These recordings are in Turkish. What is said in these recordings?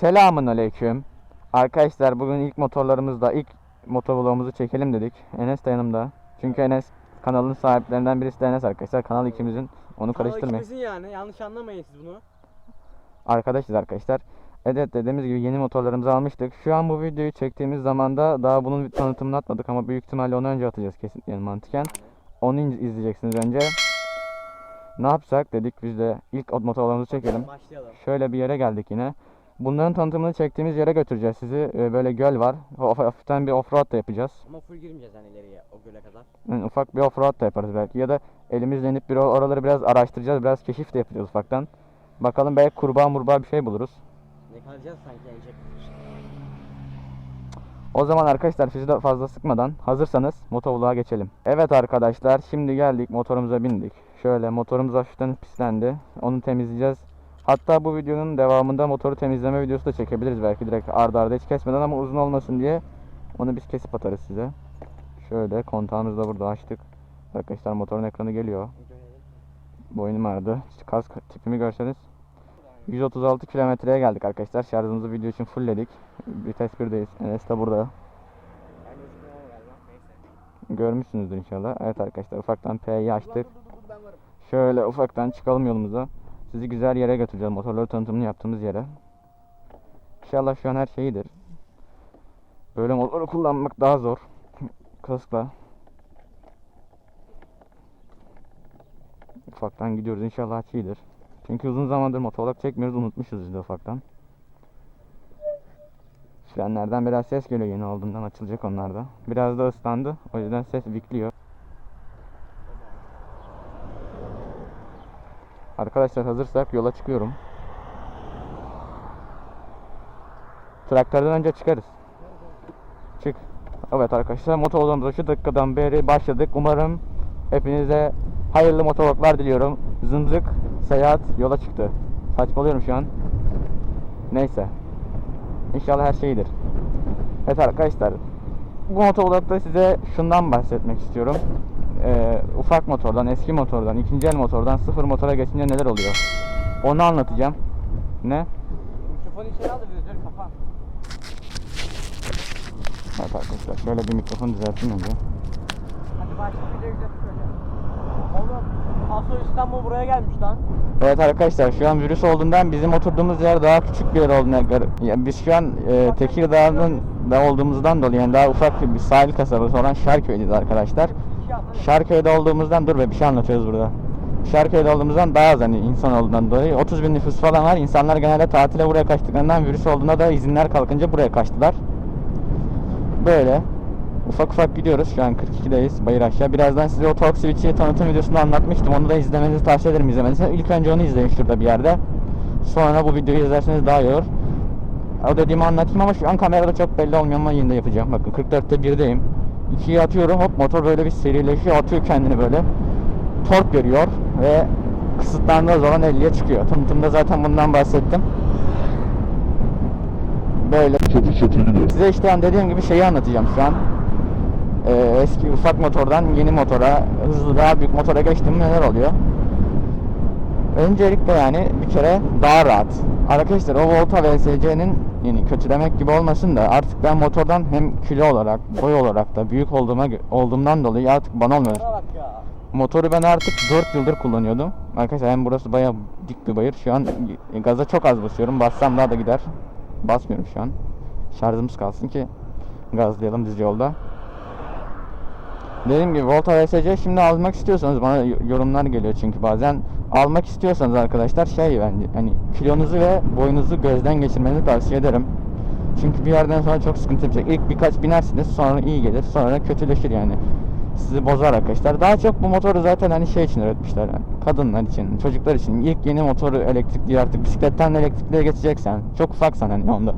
Selamun aleyküm. Arkadaşlar bugün ilk motorlarımızda ilk motovlogumuzu çekelim dedik. Enes de yanımda. Çünkü Enes kanalın sahiplerinden birisi de Enes arkadaşlar. Kanal ikimizin. Onu karıştırmayın. ikimizin yani yanlış anlamayın siz bunu. Arkadaşız arkadaşlar. Evet dediğimiz gibi yeni motorlarımızı almıştık. Şu an bu videoyu çektiğimiz zamanda daha bunun bir tanıtımını atmadık ama büyük ihtimalle onu önce atacağız kesin yani mantıken. Onu iz- izleyeceksiniz önce. Ne yapsak dedik biz de ilk motorlarımızı çekelim. Başlayalım. Şöyle bir yere geldik yine. Bunların tanıtımını çektiğimiz yere götüreceğiz sizi. Ee, Böyle göl var. Haf- Hafiften bir offroad da yapacağız. Ama full girmeyeceğiz hani ileriye o göle kadar. Yani ufak bir offroad da yaparız belki. Ya da elimizle inip bir oraları biraz araştıracağız. Biraz keşif de yapacağız ufaktan. Bakalım belki kurbağa murbağa bir şey buluruz. Ne kalacağız sanki enecek. O zaman arkadaşlar sizi de fazla sıkmadan hazırsanız motovluğa geçelim. Evet arkadaşlar şimdi geldik motorumuza bindik. Şöyle motorumuz hafiften pislendi. Onu temizleyeceğiz. Hatta bu videonun devamında motoru temizleme videosu da çekebiliriz belki direkt arda arda hiç kesmeden ama uzun olmasın diye onu biz kesip atarız size. Şöyle kontağımızı da burada açtık. Arkadaşlar motorun ekranı geliyor. Boynum ağrıdı. Kask tipimi görseniz. 136 kilometreye geldik arkadaşlar. Şarjımızı video için fullledik. Vites 1'deyiz. Enes de burada. Görmüşsünüzdür inşallah. Evet arkadaşlar ufaktan P'yi açtık. Şöyle ufaktan çıkalım yolumuza. Sizi güzel yere götüreceğiz. Motorları tanıtımını yaptığımız yere. İnşallah şu an her şey iyidir. Böyle motoru kullanmak daha zor. Kaskla. Ufaktan gidiyoruz. İnşallah her şey iyidir. Çünkü uzun zamandır motovlog çekmiyoruz. Unutmuşuz de ufaktan. Frenlerden biraz ses geliyor yeni olduğundan açılacak onlar da. Biraz da ıslandı. O yüzden ses vikliyor. Arkadaşlar hazırsak yola çıkıyorum. Traktörden önce çıkarız. Çık. Evet arkadaşlar motorlarımıza şu dakikadan beri başladık. Umarım hepinize hayırlı motorluklar diliyorum. Zımzık seyahat yola çıktı. Saçmalıyorum şu an. Neyse. İnşallah her şey iyidir. Evet arkadaşlar. Bu motovlogda size şundan bahsetmek istiyorum. Ee, ufak motordan, eski motordan, ikinci el motordan sıfır motora geçince neler oluyor? Onu anlatacağım. Ne? Mikrofonu içeri al da vizörü kapa. Evet arkadaşlar şöyle bir mikrofon düzelteyim önce. Hadi başla video güzel söyle. Oğlum Paso İstanbul buraya gelmiş lan. Evet arkadaşlar şu an virüs olduğundan bizim oturduğumuz yer daha küçük bir yer olduğuna yani biz şu an e, Tekirdağ'ın da olduğumuzdan dolayı yani daha ufak bir sahil kasabası olan Şarköy'deyiz arkadaşlar. Şarköy'de olduğumuzdan dur be bir şey anlatıyoruz burada. Şarköy'de olduğumuzdan daha az hani insan olduğundan dolayı 30 bin nüfus falan var. İnsanlar genelde tatile buraya kaçtıklarından virüs olduğunda da izinler kalkınca buraya kaçtılar. Böyle. Ufak ufak gidiyoruz. Şu an 42'deyiz. Bayır aşağı. Birazdan size o Talk Switch'i tanıtım videosunda anlatmıştım. Onu da izlemenizi tavsiye ederim izlemenizi. İlk önce onu izleyin şurada bir yerde. Sonra bu videoyu izlerseniz daha iyi olur. O dediğimi anlatayım ama şu an kamerada çok belli olmuyor ama yine de yapacağım. Bakın 44'te 1'deyim. 2'yi atıyorum hop motor böyle bir serileşiyor atıyor kendini böyle. Tork veriyor ve kısıtlandığı zaman 50'ye çıkıyor. Tanıtımda zaten bundan bahsettim. Böyle. Size işte yani dediğim gibi şeyi anlatacağım şu an. Ee, eski ufak motordan yeni motora, hızlı daha büyük motora geçtim neler oluyor? Öncelikle yani bir kere daha rahat. Arkadaşlar o Volta VSC'nin yani kötü demek gibi olmasın da artık ben motordan hem kilo olarak, boy olarak da büyük olduğuma olduğumdan dolayı artık bana olmuyor. Motoru ben artık 4 yıldır kullanıyordum. Arkadaşlar hem burası bayağı dik bir bayır. Şu an gaza çok az basıyorum. Bassam daha da gider. Basmıyorum şu an. Şarjımız kalsın ki gazlayalım düz yolda. Dediğim gibi Volta VSC şimdi almak istiyorsanız bana yorumlar geliyor çünkü bazen almak istiyorsanız arkadaşlar şey bence hani kilonuzu ve boyunuzu gözden geçirmenizi tavsiye ederim. Çünkü bir yerden sonra çok sıkıntı yapacak. İlk birkaç binersiniz sonra iyi gelir sonra kötüleşir yani. Sizi bozar arkadaşlar. Daha çok bu motoru zaten hani şey için üretmişler. Yani kadınlar için, çocuklar için. İlk yeni motoru elektrikli artık bisikletten elektrikliye geçeceksen. Çok ufaksan hani onda.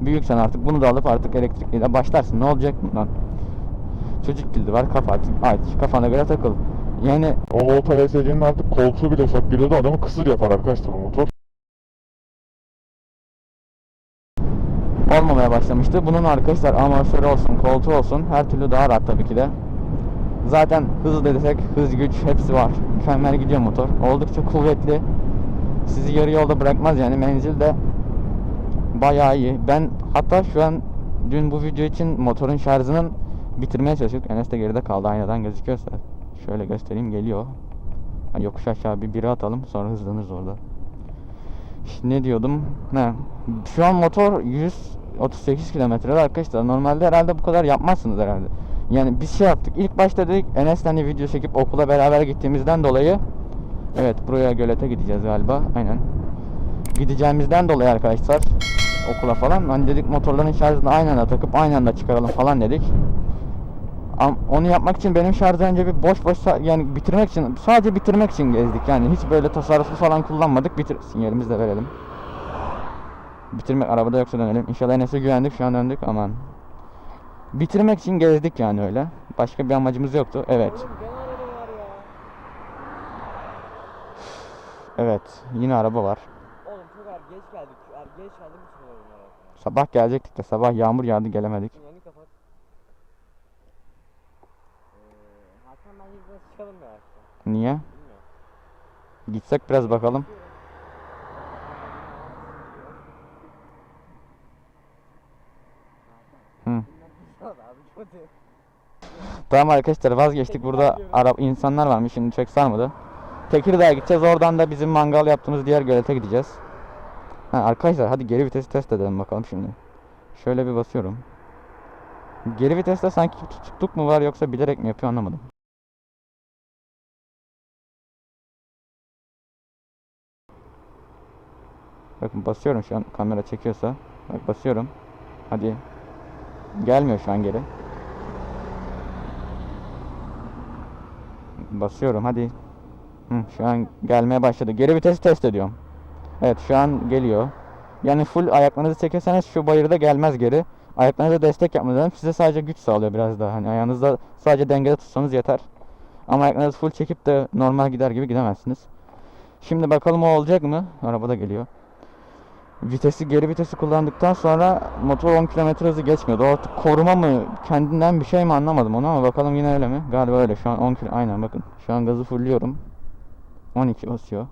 Büyüksen artık bunu da alıp artık elektrikliyle başlarsın. Ne olacak bundan? Çocuk kilidi var kapat aç kafana göre takıl. Yani O Volta VSC'nin artık koltuğu bile ufak geliyordu adamı kısır yapar arkadaşlar o motor. olmamaya başlamıştı. Bunun arkadaşlar amortisörü olsun, koltuğu olsun her türlü daha rahat tabii ki de. Zaten hız desek hız güç hepsi var. Mükemmel gidiyor motor. Oldukça kuvvetli. Sizi yarı yolda bırakmaz yani menzil de bayağı iyi. Ben hatta şu an dün bu video için motorun şarjının bitirmeye çalıştık. Enes de geride kaldı aynadan gözüküyorsa. Şöyle göstereyim geliyor. Ha, Yokuş aşağı bir biri atalım sonra hızlanırız orada. İşte ne diyordum? Ne? Şu an motor 138 kilometrede arkadaşlar. Normalde herhalde bu kadar yapmazsınız herhalde. Yani biz şey yaptık. İlk başta dedik Enes'le hani video çekip okula beraber gittiğimizden dolayı Evet buraya gölete gideceğiz galiba. Aynen. Gideceğimizden dolayı arkadaşlar okula falan hani dedik motorların şarjını aynı anda takıp aynı anda çıkaralım falan dedik. Am- onu yapmak için benim şarjı önce bir boş boş yani bitirmek için sadece bitirmek için gezdik yani hiç böyle tasarruflu falan kullanmadık bitir sinyalimizi de verelim. Bitirmek arabada yoksa dönelim. İnşallah Enes'e güvendik şu an döndük aman. Bitirmek için gezdik yani öyle. Başka bir amacımız yoktu. Evet. Evet. Yine araba var. Oğlum çok er geç geldik. Er geç geldik? Sabah gelecektik de sabah yağmur yağdı gelemedik. Sinyalini kapat. Eee Hakan nasıl çıkalım ya işte. Niye? Bilmiyorum. Gitsek biraz bakalım. Hı. Tamam arkadaşlar vazgeçtik. Burada Arap insanlar varmış. Şimdi çok sarmadı. Tekirdağ'a gideceğiz. Oradan da bizim mangal yaptığımız diğer gölete gideceğiz. Ha, arkadaşlar hadi geri vitesi test edelim bakalım şimdi. Şöyle bir basıyorum. Geri viteste sanki tutukluk mu var yoksa bilerek mi yapıyor anlamadım. Bakın basıyorum şu an kamera çekiyorsa. Bak basıyorum. Hadi. Gelmiyor şu an geri. Basıyorum hadi. Hı, şu an gelmeye başladı. Geri vitesi test ediyorum. Evet şu an geliyor. Yani full ayaklarınızı çekerseniz şu bayırda gelmez geri. Ayaklarınıza destek yapmanız lazım. Size sadece güç sağlıyor biraz daha. Hani ayağınızda sadece dengede tutsanız yeter. Ama ayaklarınızı full çekip de normal gider gibi gidemezsiniz. Şimdi bakalım o olacak mı? Arabada geliyor. Vitesi geri vitesi kullandıktan sonra motor 10 km hızı geçmiyordu. Artık koruma mı kendinden bir şey mi anlamadım onu ama bakalım yine öyle mi? Galiba öyle. Şu an 10 km aynen bakın. Şu an gazı fullliyorum. 12 basıyor.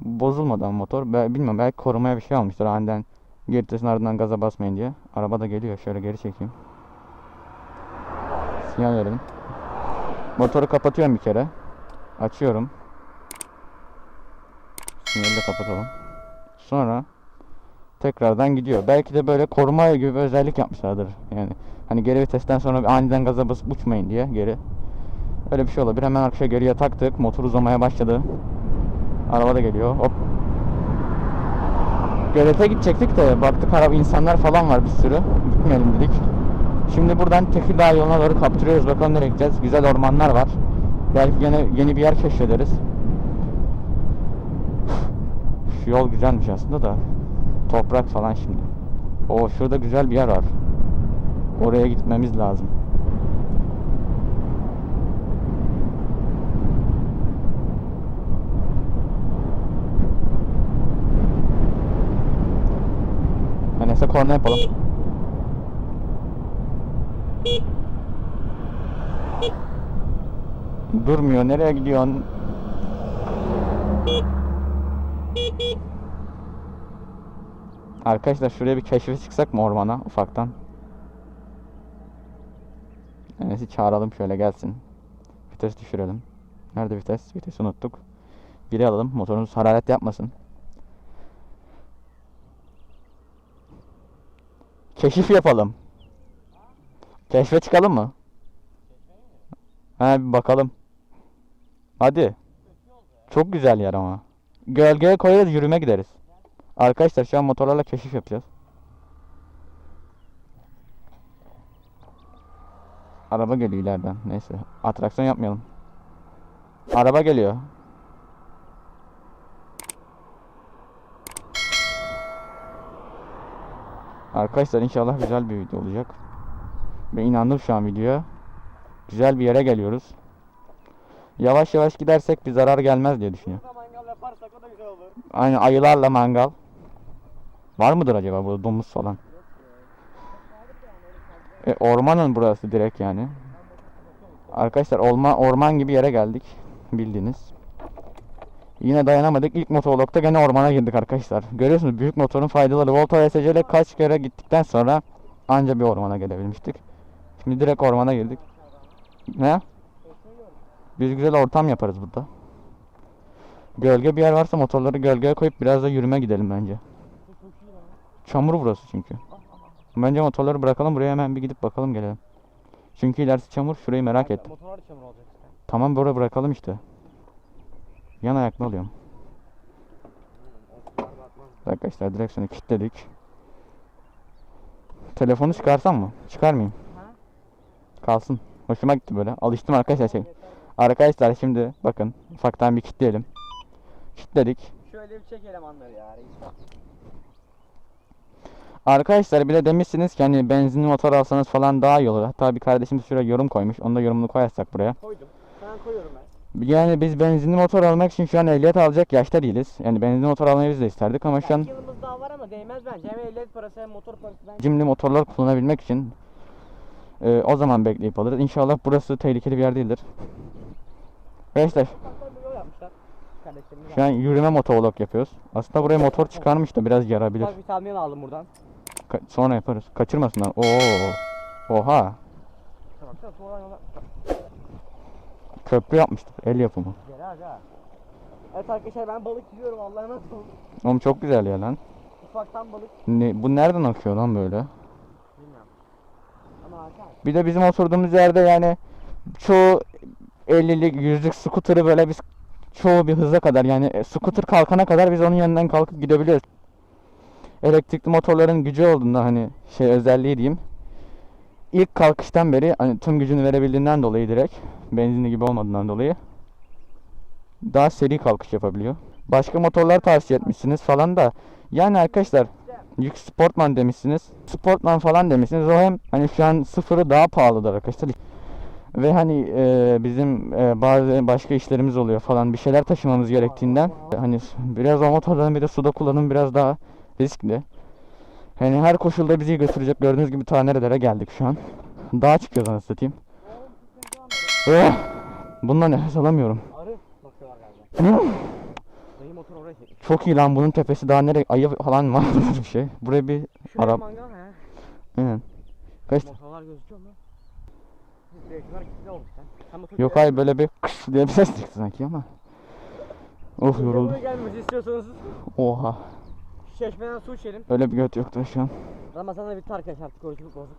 Bozulmadı ama motor. Be- bilmiyorum belki korumaya bir şey almıştır aniden. Geri vitesin ardından gaza basmayın diye. Araba da geliyor. Şöyle geri çekeyim. Sinyal verelim. Motoru kapatıyorum bir kere. Açıyorum. Sinyali de kapatalım. Sonra tekrardan gidiyor. Belki de böyle koruma gibi bir özellik yapmışlardır. Yani hani geri vitesten sonra aniden gaza basıp uçmayın diye geri. Öyle bir şey olabilir. Hemen arkaya geriye taktık. Motor uzamaya başladı. Araba da geliyor. Hop. Gölete gidecektik de baktık araba insanlar falan var bir sürü. Gitmeyelim dedik. Şimdi buradan Tekirdağ yoluna doğru kaptırıyoruz. Bakalım nereye gideceğiz. Güzel ormanlar var. Belki yine yeni bir yer keşfederiz. Yol güzelmiş aslında da. Toprak falan şimdi. O şurada güzel bir yer var. Oraya gitmemiz lazım. Neyse korna yapalım. Durmuyor. Nereye gidiyorsun? Arkadaşlar şuraya bir keşfe çıksak mı ormana ufaktan? Enes'i çağıralım şöyle gelsin. Vites düşürelim. Nerede vites? Vitesi unuttuk. Biri alalım. Motorumuz hararet yapmasın. Keşif yapalım. Keşfe çıkalım mı? Ha bir bakalım. Hadi. Çok güzel yer ama. Gölgeye koyarız yürüme gideriz. Arkadaşlar şu an motorlarla keşif yapacağız. Araba geliyor ileriden. Neyse. Atraksiyon yapmayalım. Araba geliyor. Arkadaşlar inşallah güzel bir video olacak. Ben inandım şu an videoya. Güzel bir yere geliyoruz. Yavaş yavaş gidersek bir zarar gelmez diye düşünüyorum. Aynen ayılarla mangal. Var mıdır acaba burada domuz falan? E, ormanın burası direkt yani. Arkadaşlar orman, orman gibi yere geldik. Bildiğiniz. Yine dayanamadık. İlk motovlogda gene ormana girdik arkadaşlar. Görüyorsunuz büyük motorun faydaları. Volta VSC ile kaç kere gittikten sonra anca bir ormana gelebilmiştik. Şimdi direkt ormana girdik. Ne? Biz güzel ortam yaparız burada. Gölge bir yer varsa motorları gölgeye koyup biraz da yürüme gidelim bence. Çamur burası çünkü. Bence motorları bırakalım buraya hemen bir gidip bakalım gelelim. Çünkü ilerisi çamur şurayı merak ettim. Motorlar çamur olacak işte. Tamam buraya bırakalım işte. Yan ayaklı alıyorum. Arkadaşlar direksiyonu kilitledik. Telefonu çıkarsam mı? Çıkarmayayım. Ha? Kalsın. Hoşuma gitti böyle. Alıştım arkadaşlar şey. Arkadaşlar şimdi bakın ufaktan bir kilitleyelim. Kilitledik. Şöyle bir çek elemanları ya reis. Arkadaşlar bir de demişsiniz ki hani benzinli motor alsanız falan daha iyi olur. Hatta bir kardeşimiz şuraya yorum koymuş. Onu da yorumunu koyarsak buraya. Koydum. Hemen koyuyorum ben. Yani biz benzinli motor almak için şu an ehliyet alacak yaşta değiliz. Yani benzinli motor almayı biz de isterdik ama şu an Belki yılımız daha var ama değmez bence. Hem ehliyet parası hem motor parası bence. cimri motorlar kullanabilmek için e, o zaman bekleyip alırız. İnşallah burası tehlikeli bir yer değildir. Arkadaşlar şu an yürüme motovlog yapıyoruz. Aslında buraya motor çıkarmış da biraz yarabilir. Ufak bir aldım buradan. Ka- sonra yaparız. Kaçırmasınlar. Oo. Oha. Yola. Köprü yapmışlar. El yapımı. Gel aga. Evet arkadaşlar ben balık yiyorum Allah'a emanet olun. Oğlum çok güzel ya lan. Ufaktan balık Ne, bu nereden akıyor lan böyle? bilmiyorum. Ama Hakan. Bir de bizim oturduğumuz yerde yani çoğu 50'lik 100'lük scooter'ı böyle biz çoğu bir hıza kadar yani e, scooter kalkana kadar biz onun yanından kalkıp gidebiliyoruz. Elektrikli motorların gücü olduğunda hani şey özelliği diyeyim. İlk kalkıştan beri hani tüm gücünü verebildiğinden dolayı direkt benzinli gibi olmadığından dolayı daha seri kalkış yapabiliyor. Başka motorlar tavsiye etmişsiniz falan da yani arkadaşlar Yük Sportman demişsiniz. Sportman falan demişsiniz. O hem hani şu an sıfırı daha pahalıdır arkadaşlar. Ve hani e, bizim e, bazı başka işlerimiz oluyor falan bir şeyler taşımamız gerektiğinden hani biraz o motorların bir de suda kullanım biraz daha riskli. Hani her koşulda bizi götürecek gördüğünüz gibi ta nerelere geldik şu an. Dağa çıkıyoruz anasını satayım. Oh! Bununla nefes alamıyorum. Arı bakıyorlar galiba. Dayı motor oraya çekmiş. Çok iyi lan bunun tepesi daha nereye ayı falan var bir şey. Buraya bir Şuraya Arap mangal he. Aynen. Kaç Motorlar gözüküyor mu? Direksiyonlar kilitli olmuş lan. Sen motor Yok hayır böyle bir kış diye bir ses çıktı sanki ama. Oh yoruldum. Buraya gelmemizi istiyorsanız Oha. Çeşmeden su içelim. Öyle bir göt yoktu şu an. Ramazan'da bitti arkadaşlar artık orucumuz bozuk.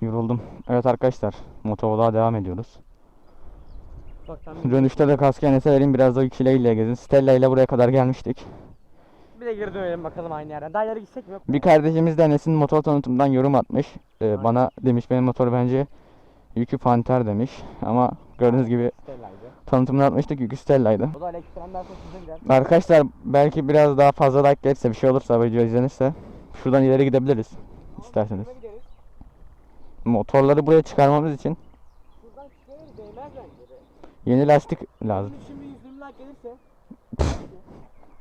Yoruldum. Evet arkadaşlar. Motovlog'a devam ediyoruz. Bir, Dönüşte de kaskı Enes'e vereyim biraz da Yükile ile gezin. Stella ile buraya kadar gelmiştik. bir de geri dönelim bakalım aynı yerden. Daha ileri gitsek mi yok? Bir kardeşimiz de Enes'in motor tanıtımından yorum atmış. Ee, bana demiş benim motor bence Yükü Panter demiş. Ama gördüğünüz gibi tanıtımını atmıştık Yükü Stella'ydı. Arkadaşlar belki biraz daha fazla like gelirse bir şey olursa video izlenirse şuradan ileri gidebiliriz isterseniz. Motorları buraya çıkarmamız için yeni lastik lazım. Şimdi şimdi 120 like gelirse.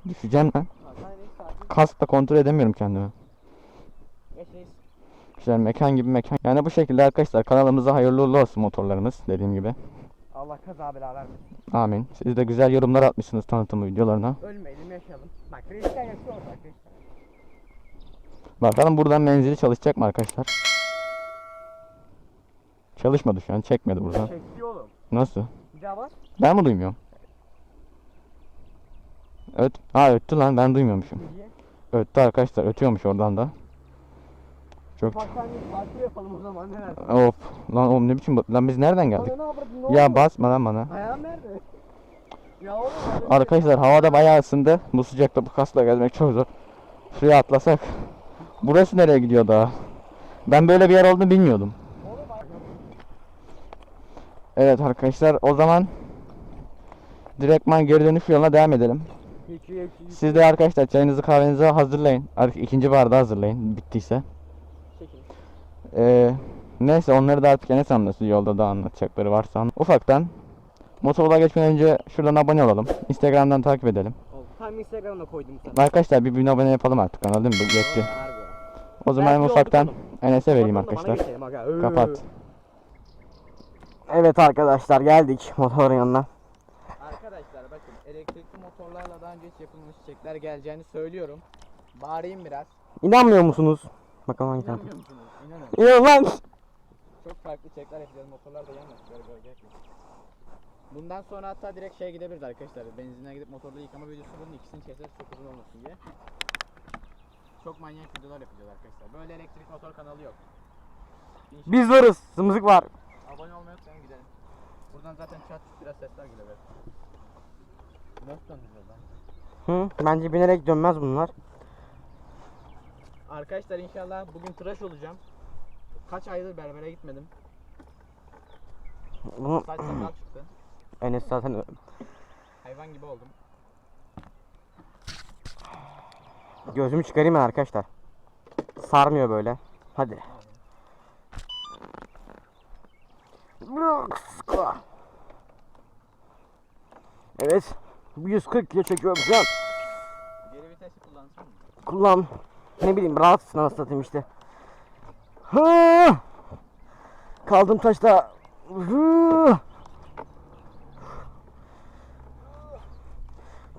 Düşeceğim sakin. Kaskla kontrol edemiyorum kendimi. Güzel mekan gibi mekan. Yani bu şekilde arkadaşlar kanalımıza hayırlı uğurlu olsun motorlarımız dediğim gibi. Allah kaza bela vermesin. Amin. Siz de güzel yorumlar atmışsınız tanıtım videolarına. Ölmeyelim yaşayalım. Bak reisler yaşıyor orada arkadaşlar. Bakalım buradan menzili çalışacak mı arkadaşlar? Çalışmadı şu an. Çekmedi buradan. Çekti oğlum. Nasıl? Bir daha bak. Ben mi duymuyorum? Öt. Ha öttü lan ben duymuyormuşum. Niye? Öttü arkadaşlar. Ötüyormuş oradan da. Çok parkur yapalım o zaman ne dersin? Of. Lan oğlum ne biçim lan biz nereden geldik? Ne Ya oldu? basma lan bana. Ayağım nerede? Ya oğlum. bir- Arkadaşlar havada bayağı ısındı. Bu sıcakta bu kasla gezmek çok zor. Şuraya atlasak. Burası nereye gidiyor daha? Ben böyle bir yer olduğunu bilmiyordum. Oğlum Evet arkadaşlar o zaman direktman geri dönüş yoluna devam edelim. Siz de arkadaşlar çayınızı kahvenizi hazırlayın. Artık ikinci bardağı hazırlayın bittiyse. Ee, neyse onları da artık Enes anlasın yolda da anlatacakları varsa. Ufaktan motorla geçmeden önce şuradan abone olalım. Instagram'dan takip edelim. Tam Instagram'da koydum sana. Arkadaşlar bir bin abone yapalım artık anladın mı? Yetti. O zaman Belki ufaktan olduk Enes'e vereyim Bakalım da bana arkadaşlar. geçelim aga. Öö. Kapat. Evet arkadaşlar geldik motorun yanına. Arkadaşlar motorlarla daha önce hiç yapılmış çiçekler geleceğini söylüyorum. Bağırayım biraz. İnanmıyor musunuz? Bakalım hangi. İnanmıyor musunuz? İnanın. İnan lan. Çok farklı çiçekler yapacağız. Motorlar da yanmasın. Böyle böyle gel. Bundan sonra hatta direkt şey gidebiliriz arkadaşlar. Benzinle gidip motorla yıkama videosu bunun ikisini çekeriz çok uzun olmasın diye. Çok manyak videolar yapacağız arkadaşlar. Böyle elektrik motor kanalı yok. İnşallah Biz varız. Zımızık var. abone olmayı unutmayın gidelim. Buradan zaten çat biraz sesler geliyor. Nasıl döndürüyoruz lan? Hı, bence binerek dönmez bunlar. Arkadaşlar inşallah bugün tıraş olacağım. Kaç aydır berbere gitmedim. Saç sakal çıktı. Enes zaten Hayvan gibi oldum. gözümü çıkarayım ben arkadaşlar. Sarmıyor böyle. Hadi. Evet. 140 kilo çekiyorum şu an. Geri vitesi kullansam mı? Kullan. Ne bileyim rahatsın anasını satayım işte. Kaldım taşta. Hı!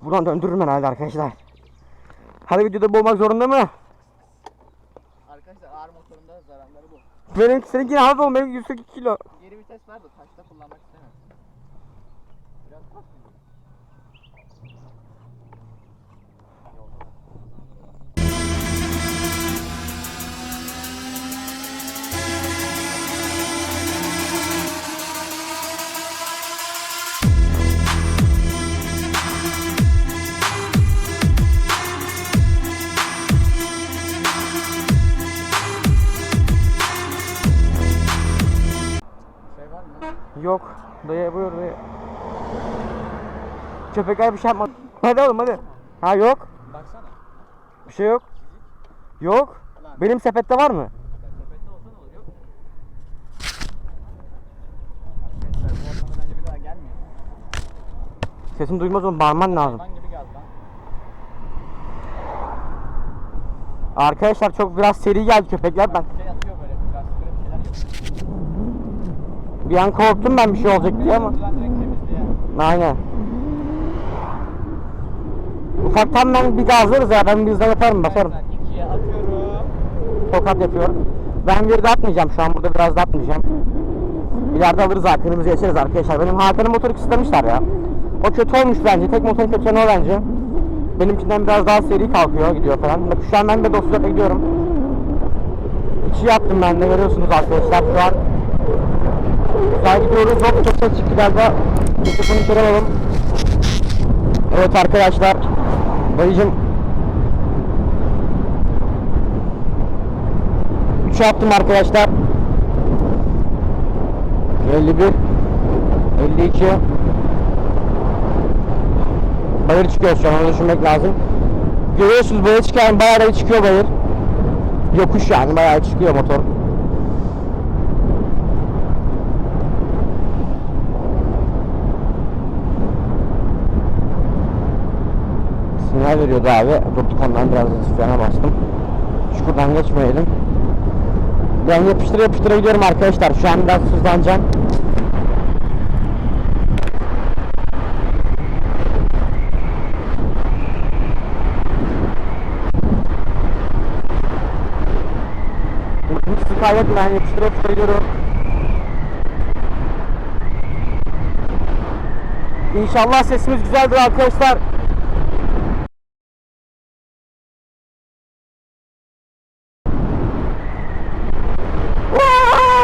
Buradan döndürürüm herhalde arkadaşlar. Her videoda bu olmak zorunda mı? Arkadaşlar ağır motorunda zararları bu. Benim seninki hafif benim 142 kilo. Geri vites var da taşta kullanmak Köpekler bir şey yapmadı. Hadi oğlum hadi. Ha yok. Baksana. Bir şey yok. Yok. Benim sepette var mı? Sepette olsa ne olur yok. Arkadaşlar bu ortama bence bir daha gelmiyor. Sesini duymaz oğlum bağırman lazım. Hayvan gibi gaz lan. Arkadaşlar çok biraz seri geldi köpekler ben. Bir şey atıyor böyle. Gaz böyle bir şeyler yapıyor. Bir an korktum ben bir şey olacak diye ama. Aynen. Ufaktan ben bir gazlarız ya ben bir hızla yaparım basarım. İkiye atıyorum. Tokat yapıyorum. Ben bir de atmayacağım şu an burada biraz da atmayacağım. İleride alırız hakkımızı geçeriz arkadaşlar. Benim Hakan'ın motoru kısıtlamışlar ya. O kötü olmuş bence. Tek motorun kötü yanı o bence. Benimkinden biraz daha seri kalkıyor gidiyor falan. Bak şu an ben de dostlukla gidiyorum. İkiye attım ben de görüyorsunuz arkadaşlar şu an. Güzel gidiyoruz. Hop çok ses çıktı galiba. Mikrofonu alalım. Evet arkadaşlar. Dayıcım 3'e attım arkadaşlar. 51 52 Bayır çıkıyor şu an onu düşünmek lazım. Görüyorsunuz bayır çıkan bayağı çıkıyor bayır. Yokuş yani bayağı çıkıyor motor. Sinyal veriyordu abi. Durduk ondan biraz frene bastım. Şuradan geçmeyelim. Ben yapıştıra yapıştıra gidiyorum arkadaşlar. Şu an biraz hızlanacağım. Hiç kaybetmeden yapıştıra yapıştıra gidiyorum. İnşallah sesimiz güzeldir arkadaşlar.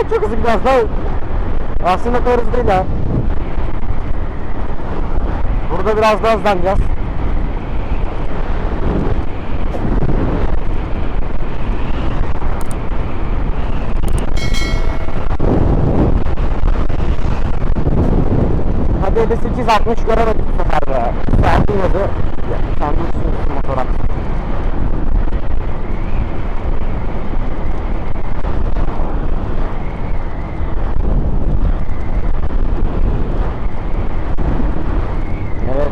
Çok hızlı gidiyoruz lan. Aslında o kadar hızlı değil ha. Burada biraz daha hızlanacağız. Hadi 58 60 göremedik bu sefer be. Saat iniyordu. Kendi üstüne motora. Evet.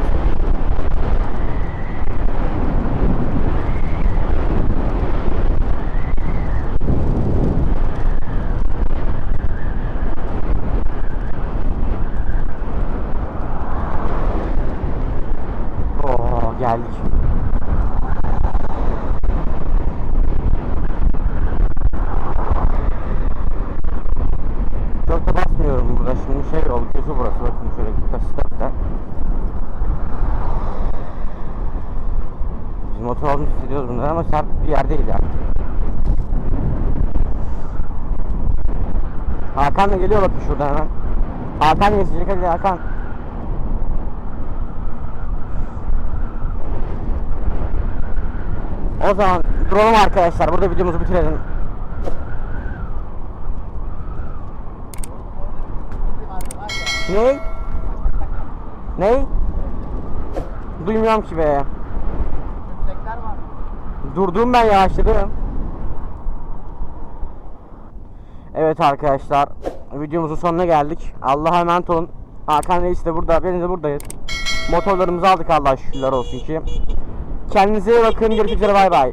Oh. kalması artık bir yer değil ya. Hakan da geliyor bakın şuradan hemen. Hakan geçecek hadi Hakan. O zaman duralım arkadaşlar. Burada videomuzu bitirelim. Ne? Ne? Duymuyorum ki be. Durdum ben yavaşladım. Evet arkadaşlar videomuzun sonuna geldik. Allah'a emanet olun. Hakan Reis de burada, ben de buradayız. Motorlarımızı aldık Allah'a şükürler olsun ki. Kendinize iyi bakın. Görüşmek üzere bay bay.